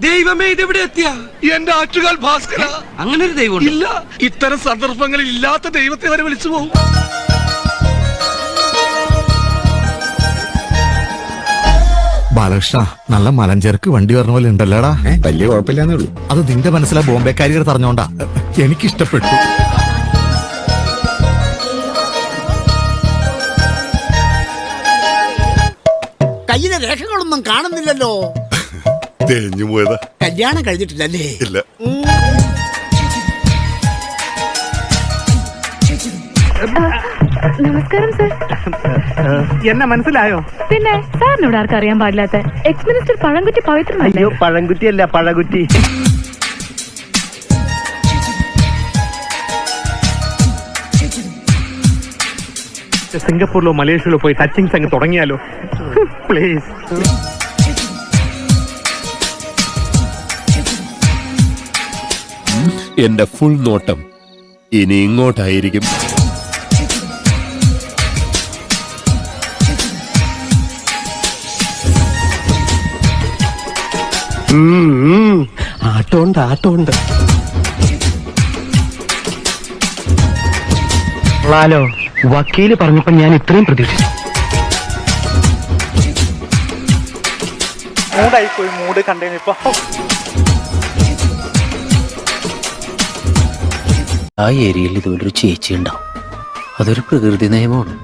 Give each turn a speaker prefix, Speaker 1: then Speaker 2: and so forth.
Speaker 1: ദൈവമേ ഇതെവിടെ എത്തിയ?
Speaker 2: എന്റെ ആറ്റുകാൽ ഭാസ്കര.
Speaker 1: അങ്ങനെ ഒരു ദൈവം
Speaker 2: ഇല്ല. ഇത്തരം സന്ദർഭങ്ങളിൽ ഇല്ലാത്ത ദൈവത്തെ വരെ വിളിച്ചു പോകും
Speaker 3: ബാലകൃഷ്ണ നല്ല മലഞ്ചേർക്ക് വണ്ടി പറഞ്ഞ പോലെ ഉണ്ടല്ലോടാ?
Speaker 4: വലിയ കുഴപ്പമില്ലാന്നേ ഉള്ളൂ.
Speaker 3: അത് നിന്റെ മനസ്സിലെ ബോംബെക്കാരികൾ പറഞ്ഞോണ്ടാ. എനിക്കിഷ്ടപ്പെട്ടു.
Speaker 5: കയ്യിലെ രേഖകളൊന്നും കാണുന്നില്ലല്ലോ.
Speaker 6: തേഞ്ഞു പോയതാ.
Speaker 5: കല്യാണം കഴിഞ്ഞിട്ടില്ലല്ലേ?
Speaker 6: ഇല്ല.
Speaker 7: നമസ്കാരം സർ.
Speaker 8: എന്നെ മനസ്സിലായോ?
Speaker 7: പിന്നെ സാറിനോട് ആർക്കും അറിയാൻ പാടില്ലാത്ത എക്സ് മിനിസ്റ്റർ പഴംകുറ്റി പവിത്രനല്ലേ?
Speaker 8: അയ്യോ പഴംകുറ്റിയല്ല പഴകുറ്റി. സിംഗപ്പൂരിലോ മലേഷ്യയിലോ പോയി ടച്ചിങ്സ് സംഘം തുടങ്ങിയാലോ? പ്ലീസ്
Speaker 6: എന്റെ ഫുൾ നോട്ടം ഇനി ഇങ്ങോട്ടായിരിക്കും.
Speaker 8: ആട്ടോണ്ട് ആട്ടോണ്ട്. ലാലോ വക്കീൽ പറഞ്ഞപ്പോ ഞാൻ ഇത്രയും പ്രതീക്ഷിച്ചു. മൂടായി പോയി മൂട് കണ്ടേനിപ്പോ
Speaker 9: ആ ഏരിയയിൽ ഇതുപോലൊരു ചേച്ചി ഉണ്ടാവും. അതൊരു പ്രകൃതി നിയമമാണ്